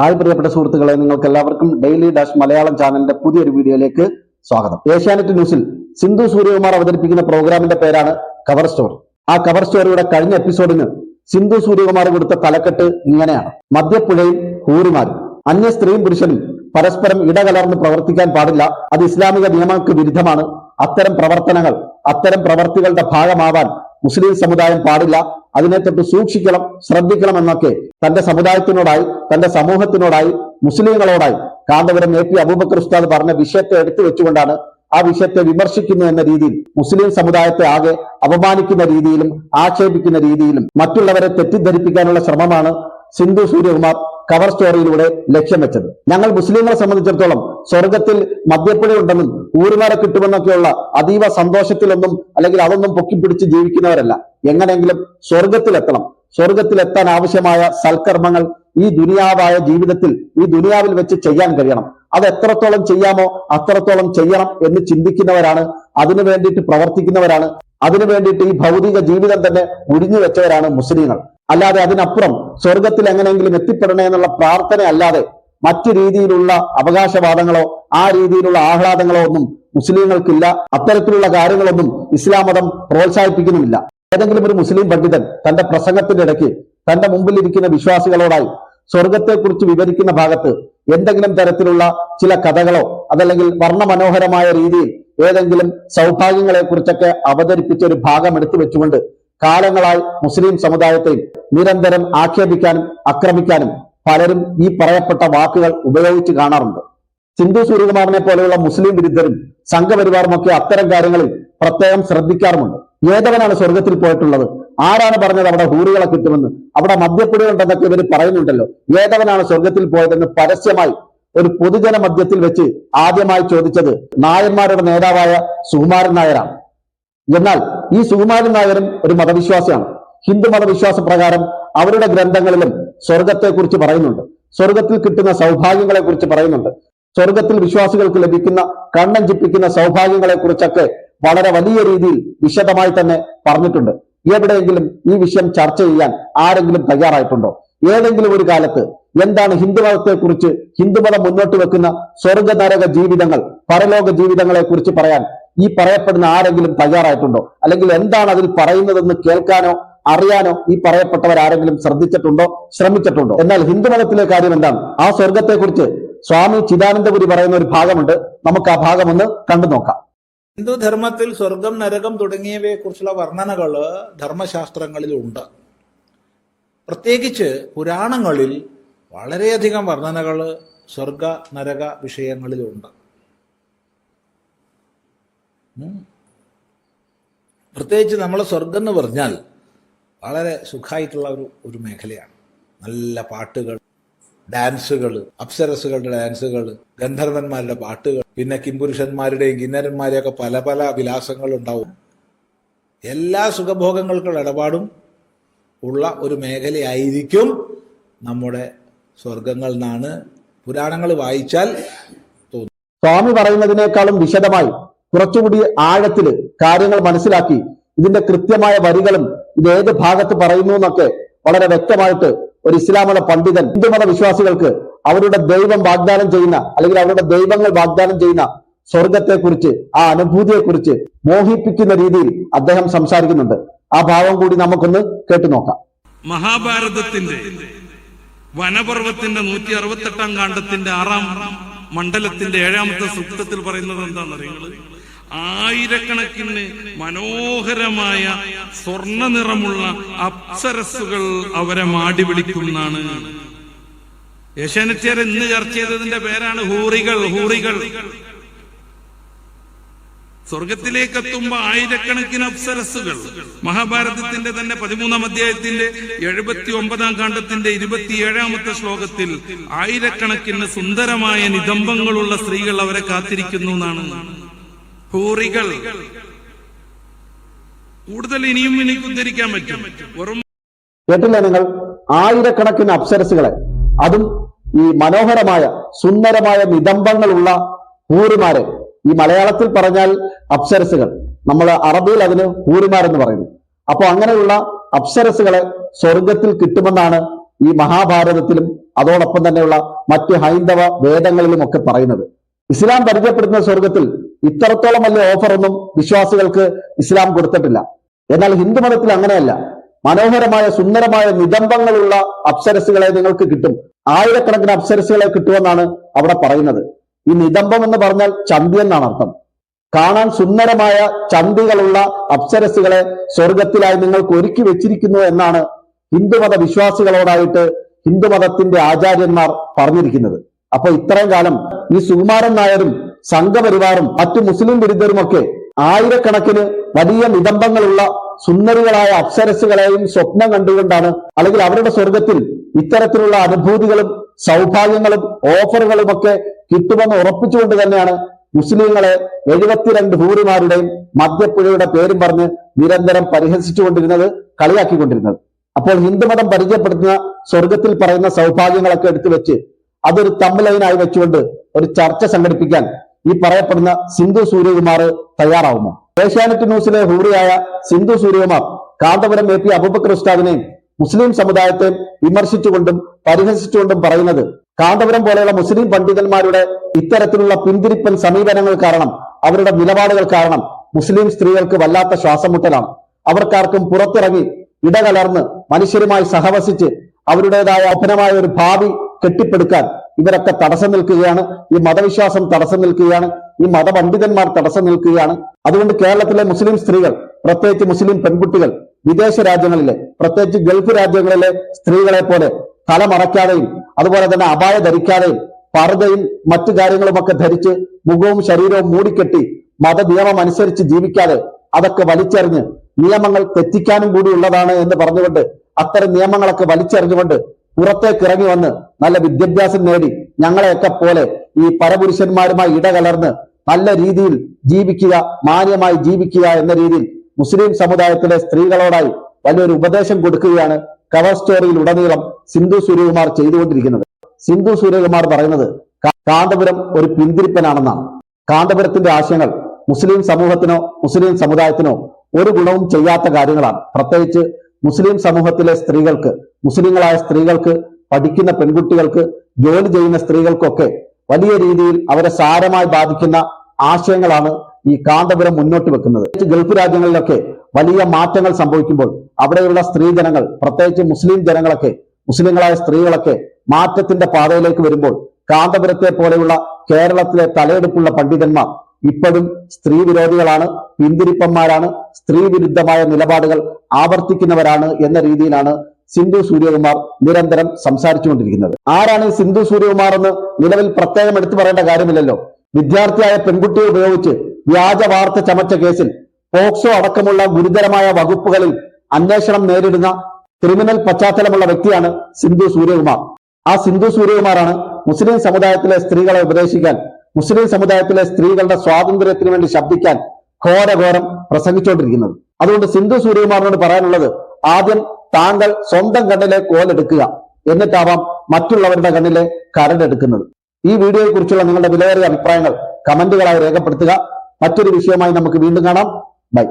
Hi പ്രിയപ്പെട്ട സുഹൃത്തുക്കളെ നിങ്ങൾക്ക് എല്ലാവർക്കും ഡെയിലി ഡാഷ് മലയാളം ചാനലിന്റെ പുതിയൊരു വീഡിയോയിലേക്ക് സ്വാഗതം. ഏഷ്യാനെറ്റ് ന്യൂസിൽ സിന്ധു സൂര്യകുമാർ അവതരിപ്പിക്കുന്ന പ്രോഗ്രാമിന്റെ പേരാണ് കവർ സ്റ്റോറി ആ കവർ സ്റ്റോറിയുടെ കഴിഞ്ഞ എപ്പിസോഡിന് സിന്ധു സൂര്യകുമാർ കൊടുത്ത തലക്കെട്ട് ഇങ്ങനെയാണ്. മദ്യപ്പുഴയും ഹൂറിമാരും അന്യ സ്ത്രീയും പുരുഷനും പരസ്പരം ഇടകലർന്ന് പ്രവർത്തിക്കാൻ പാടില്ല. അത് ഇസ്ലാമിക നിയമങ്ങൾക്ക് വിരുദ്ധമാണ്. അത്തരം പ്രവർത്തനങ്ങൾ അത്തരം പ്രവർത്തികളുടെ ഭാഗമാവാൻ മുസ്ലിം സമുദായം പാടില്ല. അതിനെ തൊട്ട് സൂക്ഷിക്കണം ശ്രദ്ധിക്കണം എന്നൊക്കെ തന്റെ സമുദായത്തിനോടായി തന്റെ സമൂഹത്തിനോടായി മുസ്ലിങ്ങളോടായി കാന്തപുരം എ പി അബൂബക്കർ ഉസ്താദ് പറഞ്ഞ വിഷയത്തെ എടുത്തു വെച്ചുകൊണ്ടാണ് ആ വിഷയത്തെ വിമർശിക്കുന്നു എന്ന രീതിയിൽ മുസ്ലിം സമുദായത്തെ ആകെ അപമാനിക്കുന്ന രീതിയിലും ആക്ഷേപിക്കുന്ന രീതിയിലും മറ്റുള്ളവരെ തെറ്റിദ്ധരിപ്പിക്കാനുള്ള ശ്രമമാണ് സിന്ധു സൂര്യകുമാർ കവർ സ്റ്റോറിയിലൂടെ ലക്ഷ്യം വെച്ചത്. ഞങ്ങൾ മുസ്ലിങ്ങളെ സംബന്ധിച്ചിടത്തോളം സ്വർഗത്തിൽ മദ്യപ്പുഴ ഉണ്ടെന്നും ഊരുമാരെ കിട്ടുമെന്നൊക്കെയുള്ള അതീവ സന്തോഷത്തിലൊന്നും അല്ലെങ്കിൽ അതൊന്നും പൊക്കിപ്പിടിച്ച് ജീവിക്കുന്നവരല്ല. എങ്ങനെയെങ്കിലും സ്വർഗത്തിലെത്തണം സ്വർഗത്തിലെത്താൻ ആവശ്യമായ സൽക്കർമ്മങ്ങൾ ഈ ദുനിയാവായ ജീവിതത്തിൽ ഈ ദുനിയാവിൽ വെച്ച് ചെയ്യാൻ കഴിയണം. അത് എത്രത്തോളം ചെയ്യാമോ അത്രത്തോളം ചെയ്യണം എന്ന് ചിന്തിക്കുന്നവരാണ് അതിനു വേണ്ടിയിട്ട് പ്രവർത്തിക്കുന്നവരാണ് അതിനു വേണ്ടിയിട്ട് ഈ ഭൗതിക ജീവിതം തന്നെ ഒഴിഞ്ഞു വെച്ചവരാണ് മുസ്ലിങ്ങൾ. അല്ലാതെ അതിനപ്പുറം സ്വർഗത്തിൽ എങ്ങനെയെങ്കിലും എത്തിപ്പെടണേ എന്നുള്ള പ്രാർത്ഥന അല്ലാതെ മറ്റു രീതിയിലുള്ള അവകാശവാദങ്ങളോ ആ രീതിയിലുള്ള ആഹ്ലാദങ്ങളോ ഒന്നും മുസ്ലിങ്ങൾക്കില്ല. അത്തരത്തിലുള്ള കാര്യങ്ങളൊന്നും ഇസ്ലാം മതം പ്രോത്സാഹിപ്പിക്കുന്നുമില്ല. ഏതെങ്കിലും ഒരു മുസ്ലിം പണ്ഡിതൻ തന്റെ പ്രസംഗത്തിന്റെ ഇടയ്ക്ക് തന്റെ മുമ്പിൽ ഇരിക്കുന്ന വിശ്വാസികളോടായി സ്വർഗത്തെക്കുറിച്ച് വിവരിക്കുന്ന ഭാഗത്ത് എന്തെങ്കിലും തരത്തിലുള്ള ചില കഥകളോ അതല്ലെങ്കിൽ വർണമനോഹരമായ രീതിയിൽ ഏതെങ്കിലും സൗഭാഗ്യങ്ങളെ കുറിച്ചൊക്കെ അവതരിപ്പിച്ച ഒരു ഭാഗം എടുത്തു വെച്ചുകൊണ്ട് കാലങ്ങളായി മുസ്ലിം സമുദായത്തെ നിരന്തരം ആക്ഷേപിക്കാനും ആക്രമിക്കാനും പലരും ഈ പറയപ്പെട്ട വാക്കുകൾ ഉപയോഗിച്ച് കാണാറുണ്ട്. സിന്ധു സൂര്യകുമാറിനെ പോലെയുള്ള മുസ്ലിം വിരുദ്ധരും സംഘപരിവാറുമൊക്കെ അത്തരം കാര്യങ്ങളിൽ പ്രത്യേകം ശ്രദ്ധിക്കാറുമുണ്ട്. ഏതവനാണ് സ്വർഗത്തിൽ പോയിട്ടുള്ളത്? ആരാണ് പറഞ്ഞത് അവിടെ ഹൂറുകളെ കിട്ടുമെന്ന്? അവിടെ മദ്യപ്പൊടി ഉണ്ടെന്നൊക്കെ ഇവർ പറയുന്നുണ്ടല്ലോ. ഏതവനാണ് സ്വർഗത്തിൽ പോയതെന്ന് പരസ്യമായി ഒരു പൊതുജന മധ്യത്തിൽ വെച്ച് ആദ്യമായി ചോദിച്ചത് നായന്മാരുടെ നേതാവായ സുകുമാരൻ നായരാണ്. എന്നാൽ ഈ സുകുമാരൻ നായരും ഒരു മതവിശ്വാസിയാണ്. ഹിന്ദു മതവിശ്വാസ പ്രകാരം അവരുടെ ഗ്രന്ഥങ്ങളിലും സ്വർഗത്തെക്കുറിച്ച് പറയുന്നുണ്ട്. സ്വർഗത്തിൽ കിട്ടുന്ന സൗഭാഗ്യങ്ങളെ കുറിച്ച് പറയുന്നുണ്ട്. സ്വർഗത്തിൽ വിശ്വാസികൾക്ക് ലഭിക്കുന്ന കണ്ണഞ്ചിപ്പിക്കുന്ന സൗഭാഗ്യങ്ങളെ കുറിച്ചൊക്കെ വളരെ വലിയ രീതിയിൽ വിശദമായി തന്നെ പറഞ്ഞിട്ടുണ്ട്. എവിടെയെങ്കിലും ഈ വിഷയം ചർച്ച ചെയ്യാൻ ആരെങ്കിലും തയ്യാറായിട്ടുണ്ടോ? ഏതെങ്കിലും ഒരു കാലത്ത് എന്താണ് ഹിന്ദുമതത്തെ കുറിച്ച് ഹിന്ദുമതം മുന്നോട്ട് വെക്കുന്ന സ്വർഗ നരക ജീവിതങ്ങൾ പരലോക ജീവിതങ്ങളെ കുറിച്ച് പറയാൻ ഈ പറയപ്പെടുന്ന ആരെങ്കിലും തയ്യാറായിട്ടുണ്ടോ? അല്ലെങ്കിൽ എന്താണ് അതിൽ പറയുന്നതെന്ന് കേൾക്കാനോ അറിയാനോ ഈ പറയപ്പെട്ടവർ ആരെങ്കിലും ശ്രദ്ധിച്ചിട്ടുണ്ടോ? ശ്രമിച്ചിട്ടുണ്ടോ? എന്നാൽ ഹിന്ദുമതത്തിലെ കാര്യം എന്താണ്? ആ സ്വർഗത്തെക്കുറിച്ച് സ്വാമി ചിദാനന്ദപുരി പറയുന്ന ഒരു ഭാഗമുണ്ട്. നമുക്ക് ആ ഭാഗം ഒന്ന് കണ്ടു നോക്കാം. ഹിന്ദുധർമ്മത്തിൽ സ്വർഗം നരകം തുടങ്ങിയവയെ കുറിച്ചുള്ള ധർമ്മശാസ്ത്രങ്ങളിൽ ധർമ്മശാസ്ത്രങ്ങളിലുണ്ട്. പ്രത്യേകിച്ച് പുരാണങ്ങളിൽ വളരെയധികം വർണനകൾ സ്വർഗ നരക വിഷയങ്ങളിലുണ്ട്. പ്രത്യേകിച്ച് നമ്മൾ സ്വർഗം എന്ന് പറഞ്ഞാൽ വളരെ സുഖമായിട്ടുള്ള ഒരു ഒരു മേഖലയാണ്. നല്ല പാട്ടുകൾ ഡാൻസുകൾ അപ്സരസുകളുടെ ഡാൻസുകൾ ഗന്ധർവന്മാരുടെ പാട്ടുകൾ പിന്നെ കിംപുരുഷന്മാരുടെയും കിന്നരന്മാരെയൊക്കെ പല പല വിലാസങ്ങളുണ്ടാവും എല്ലാ സുഖഭോഗങ്ങൾക്കുള്ള ഇടപാടും ഉള്ള ഒരു മേഖലയായിരിക്കും നമ്മുടെ സ്വർഗങ്ങൾ എന്നാണ് പുരാണങ്ങൾ വായിച്ചാൽ തോന്നും സ്വാമി പറയുന്നതിനേക്കാളും വിശദമായി കുറച്ചുകൂടി ആഴത്തിൽ കാര്യങ്ങൾ മനസ്സിലാക്കി ഇതിന്റെ കൃത്യമായ വരികളും ഇത് ഏത് ഭാഗത്ത് പറയുന്നു എന്നൊക്കെ വളരെ വ്യക്തമായിട്ട് ഒരു ഇസ്ലാം മത പണ്ഡിതൻ ഹിന്ദുമത വിശ്വാസികൾക്ക് അവരുടെ ദൈവം വാഗ്ദാനം ചെയ്യുന്ന അല്ലെങ്കിൽ അവരുടെ ദൈവങ്ങൾ വാഗ്ദാനം ചെയ്യുന്ന സ്വർഗത്തെക്കുറിച്ച് ആ അനുഭൂതിയെക്കുറിച്ച് മോഹിപ്പിക്കുന്ന രീതിയിൽ അദ്ദേഹം സംസാരിക്കുന്നുണ്ട്. ആ ഭാവം കൂടി നമുക്കൊന്ന് കേട്ടു നോക്കാം. മഹാഭാരതത്തിന്റെ വനപർവത്തിന്റെ നൂറ്റി അറുപത്തെട്ടാം കാണ്ഡത്തിന്റെ ആറാം മണ്ഡലത്തിന്റെ ഏഴാമത്തെ സൂക്തത്തിൽ പറയുന്നത് എന്താണെന്നറിയുന്നത് ആയിരക്കണക്കിന് മനോഹരമായ സ്വർണ നിറമുള്ള അപ്സരസുകൾ അവരെ മാടി വിളിക്കുന്നതാണ് ഏഷ്യാനെറ്റിയർ ഇന്ന് ചർച്ച ചെയ്തതിന്റെ പേരാണ് ഹൂറികൾ ഹൂറികൾ. സ്വർഗത്തിലേക്ക് എത്തുമ്പോ ആയിരക്കണക്കിന് അപ്സരസുകൾ മഹാഭാരതത്തിന്റെ തന്നെ പതിമൂന്നാം അധ്യായത്തിന്റെ എഴുപത്തി ഒമ്പതാം കാണ്ഡത്തിന്റെ ഇരുപത്തിയേഴാമത്തെ ശ്ലോകത്തിൽ ആയിരക്കണക്കിന് സുന്ദരമായ നിതംബങ്ങളുള്ള സ്ത്രീകൾ അവരെ കാത്തിരിക്കുന്നു എന്നാണ്. ഹൂറികൾ. കൂടുതൽ ഇനിയും എനിക്ക് ഉദ്ധരിക്കാൻ പറ്റും. വെറും കേട്ടില്ലേ നിങ്ങൾ? ആയിരക്കണക്കിന് അപ്സരസുകളെ അതും ഈ മനോഹരമായ സുന്ദരമായ നിതംബങ്ങളുള്ള ഹൂറിമാരെ. ഈ മലയാളത്തിൽ പറഞ്ഞാൽ അപ്സരസുകൾ നമ്മൾ അറബിയിൽ അതിന് ഹൂറിമാരെന്ന് പറയുന്നു. അപ്പൊ അങ്ങനെയുള്ള അപ്സരസുകളെ സ്വർഗത്തിൽ കിട്ടുമെന്നാണ് ഈ മഹാഭാരതത്തിലും അതോടൊപ്പം തന്നെയുള്ള മറ്റ് ഹൈന്ദവ വേദങ്ങളിലും ഒക്കെ പറയുന്നത്. ഇസ്ലാം പരിചയപ്പെടുത്തുന്ന സ്വർഗത്തിൽ ഇത്രത്തോളം വലിയ ഓഫറൊന്നും വിശ്വാസികൾക്ക് ഇസ്ലാം കൊടുത്തിട്ടില്ല. എന്നാൽ ഹിന്ദു മതത്തിൽ അങ്ങനെയല്ല. മനോഹരമായ സുന്ദരമായ നിതംബങ്ങളുള്ള അപ്സരസുകളെ നിങ്ങൾക്ക് കിട്ടും. ആയിരക്കണക്കിന് അപ്സരസുകളെ കിട്ടുമെന്നാണ് അവിടെ പറയുന്നത്. ഈ നിതംബം എന്ന് പറഞ്ഞാൽ ചന്തി എന്നാണ് അർത്ഥം. കാണാൻ സുന്ദരമായ ചന്തികളുള്ള അപ്സരസുകളെ സ്വർഗത്തിലായി നിങ്ങൾക്ക് ഒരുക്കി വെച്ചിരിക്കുന്നു എന്നാണ് ഹിന്ദുമത വിശ്വാസികളോടായിട്ട് ഹിന്ദുമതത്തിന്റെ ആചാര്യന്മാർ പറഞ്ഞിരിക്കുന്നത്. അപ്പൊ ഇത്രയും കാലം ഈ സുകുമാരൻ നായരും സംഘപരിവാറും മറ്റു മുസ്ലിം വിരുദ്ധരുമൊക്കെ ആയിരക്കണക്കിന് വലിയ നിതംബങ്ങളുള്ള സുന്ദരികളായ അപ്സരസുകളെയും സ്വപ്നം കണ്ടുകൊണ്ടാണ് അല്ലെങ്കിൽ അവരുടെ സ്വർഗത്തിൽ ഇത്തരത്തിലുള്ള അനുഭൂതികളും സൗഭാഗ്യങ്ങളും ഓഫറുകളുമൊക്കെ കിട്ടുമെന്ന് ഉറപ്പിച്ചുകൊണ്ട് തന്നെയാണ് മുസ്ലിങ്ങളെ എഴുപത്തിരണ്ട് ഭൂരിമാരുടെയും മദ്യപ്പുഴയുടെ പേരും പറഞ്ഞ് നിരന്തരം പരിഹസിച്ചുകൊണ്ടിരുന്നത് കളിയാക്കിക്കൊണ്ടിരുന്നത്. അപ്പോൾ ഹിന്ദുമതം പരിചയപ്പെടുത്തുന്ന സ്വർഗത്തിൽ പറയുന്ന സൗഭാഗ്യങ്ങളൊക്കെ എടുത്തു വെച്ച് അതൊരു തമ്മിലൈനായി വെച്ചുകൊണ്ട് ഒരു ചർച്ച സംഘടിപ്പിക്കാൻ ഈ പറയപ്പെടുന്ന സിന്ധു സൂര്യകുമാർ തയ്യാറാവുമോ? ഏഷ്യാനെറ്റ് ന്യൂസിലെ ഹൂറിയായ സിന്ധു സൂര്യകുമാർ കാന്തപുരം എ പി അബൂബക്കർ ഉസ്താദിനെയും മുസ്ലിം സമുദായത്തെ വിമർശിച്ചുകൊണ്ടും പരിഹസിച്ചുകൊണ്ടും പറയുന്നത് കാന്തപുരം പോലെയുള്ള മുസ്ലിം പണ്ഡിതന്മാരുടെ ഇത്തരത്തിലുള്ള പിന്തിരിപ്പൻ സമീപനങ്ങൾ കാരണം അവരുടെ നിലപാടുകൾ കാരണം മുസ്ലിം സ്ത്രീകൾക്ക് വല്ലാത്ത ശ്വാസമുട്ടലാണ്. അവർക്കാർക്കും പുറത്തിറങ്ങി ഇടകലർന്ന് മനുഷ്യരുമായി സഹവസിച്ച് അവരുടേതായ അപനമായ ഒരു ഭാവി കെട്ടിപ്പടുക്കാൻ ഇവരൊക്കെ തടസ്സം നിൽക്കുകയാണ്. ഈ മതവിശ്വാസം തടസ്സം നിൽക്കുകയാണ്. ഈ മതപണ്ഡിതന്മാർ തടസ്സം നിൽക്കുകയാണ്. അതുകൊണ്ട് കേരളത്തിലെ മുസ്ലിം സ്ത്രീകൾ പ്രത്യേകിച്ച് മുസ്ലിം പെൺകുട്ടികൾ വിദേശ രാജ്യങ്ങളിലെ പ്രത്യേകിച്ച് ഗൾഫ് രാജ്യങ്ങളിലെ സ്ത്രീകളെ പോലെ തല മറയ്ക്കാതെയും അതുപോലെ തന്നെ അപായ ധരിക്കാതെയും പർദ്ദയും മറ്റു കാര്യങ്ങളുമൊക്കെ ധരിച്ച് മുഖവും ശരീരവും മൂടിക്കെട്ടി മത നിയമം അനുസരിച്ച് ജീവിക്കാതെ അതൊക്കെ വലിച്ചെറിഞ്ഞ് നിയമങ്ങൾ തെറ്റിക്കാനും കൂടി ഉള്ളതാണ് എന്ന് പറഞ്ഞുകൊണ്ട് അത്തരം നിയമങ്ങളൊക്കെ വലിച്ചെറിഞ്ഞുകൊണ്ട് പുറത്തേക്ക് ഇറങ്ങി വന്ന് നല്ല വിദ്യാഭ്യാസം നേടി ഞങ്ങളെയൊക്കെ പോലെ ഈ പരപുരുഷന്മാരുമായി ഇടകലർന്ന് നല്ല രീതിയിൽ ജീവിക്കുക മാന്യമായി ജീവിക്കുക എന്ന രീതിയിൽ മുസ്ലിം സമുദായത്തിലെ സ്ത്രീകളോടായി വലിയൊരു ഉപദേശം കൊടുക്കുകയാണ് കവർ സ്റ്റോറിയിൽ ഉടനീളം സിന്ധു സൂര്യകുമാർ ചെയ്തുകൊണ്ടിരിക്കുന്നത്. സിന്ധു സൂര്യകുമാർ പറയുന്നത് കാന്തപുരം ഒരു പിന്തിരിപ്പനാണെന്നാണ്. കാന്തപുരത്തിന്റെ ആശയങ്ങൾ മുസ്ലിം സമൂഹത്തിനോ മുസ്ലിം സമുദായത്തിനോ ഒരു ഗുണവും ചെയ്യാത്ത കാര്യങ്ങളാണ്. പ്രത്യേകിച്ച് മുസ്ലിം സമൂഹത്തിലെ സ്ത്രീകൾക്ക് മുസ്ലിങ്ങളായ സ്ത്രീകൾക്ക് പഠിക്കുന്ന പെൺകുട്ടികൾക്ക് ജോലി ചെയ്യുന്ന സ്ത്രീകൾക്കൊക്കെ വലിയ രീതിയിൽ അവരെ സാരമായി ബാധിക്കുന്ന ആശയങ്ങളാണ് ഈ കാന്തപുരം മുന്നോട്ട് വെക്കുന്നത്. ഗൾഫ് രാജ്യങ്ങളിലൊക്കെ വലിയ മാറ്റങ്ങൾ സംഭവിക്കുമ്പോൾ അവിടെയുള്ള സ്ത്രീജനങ്ങൾ പ്രത്യേകിച്ച് മുസ്ലിം ജനങ്ങളൊക്കെ മുസ്ലിങ്ങളായ സ്ത്രീകളൊക്കെ മാറ്റത്തിന്റെ പാതയിലേക്ക് വരുമ്പോൾ കാന്തപുരത്തെ പോലെയുള്ള കേരളത്തിലെ തലയെടുപ്പുള്ള പണ്ഡിതന്മാർ ഇപ്പോഴും സ്ത്രീ വിരോധികളാണ് പിന്തിരിപ്പന്മാരാണ് സ്ത്രീ വിരുദ്ധമായ നിലപാടുകൾ ആവർത്തിക്കുന്നവരാണ് എന്ന രീതിയിലാണ് സിന്ധു സൂര്യകുമാർ നിരന്തരം സംസാരിച്ചുകൊണ്ടിരിക്കുന്നത്. ആരാണ് സിന്ധു സൂര്യകുമാർ എന്ന് നിലവിൽ പ്രത്യേകം എടുത്തു പറയേണ്ട കാര്യമില്ലല്ലോ. വിദ്യാർത്ഥിയായ പെൺകുട്ടിയെ ഉപയോഗിച്ച് വ്യാജ വാർത്ത ചമച്ച കേസിൽ പോക്സോ അടക്കമുള്ള ഗുരുതരമായ വകുപ്പുകളിൽ അന്വേഷണം നേരിടുന്ന ക്രിമിനൽ പശ്ചാത്തലമുള്ള വ്യക്തിയാണ് സിന്ധു സൂര്യകുമാർ. ആ സിന്ധു സൂര്യകുമാറാണ് മുസ്ലിം സമുദായത്തിലെ സ്ത്രീകളെ ഉപദേശിക്കാൻ മുസ്ലിം സമുദായത്തിലെ സ്ത്രീകളുടെ സ്വാതന്ത്ര്യത്തിന് വേണ്ടി ശബ്ദിക്കാൻ ഘോരഘോരം പ്രസംഗിച്ചുകൊണ്ടിരിക്കുന്നത്. അതുകൊണ്ട് സിന്ധു സൂര്യകുമാറിനോട് പറയാനുള്ളത് ആദ്യം താങ്കൾ സ്വന്തം കണ്ണിലെ കോലെടുക്കുക എന്നിട്ടാവാം മറ്റുള്ളവരുടെ കണ്ണിലെ കരടെടുക്കുന്നത് ഈ വീഡിയോയെ കുറിച്ചുള്ള നിങ്ങളുടെ വിലയേറിയ അഭിപ്രായങ്ങൾ കമന്റുകളായി രേഖപ്പെടുത്തുക. മറ്റൊരു വിഷയമായി നമുക്ക് വീണ്ടും കാണാം. ബൈ.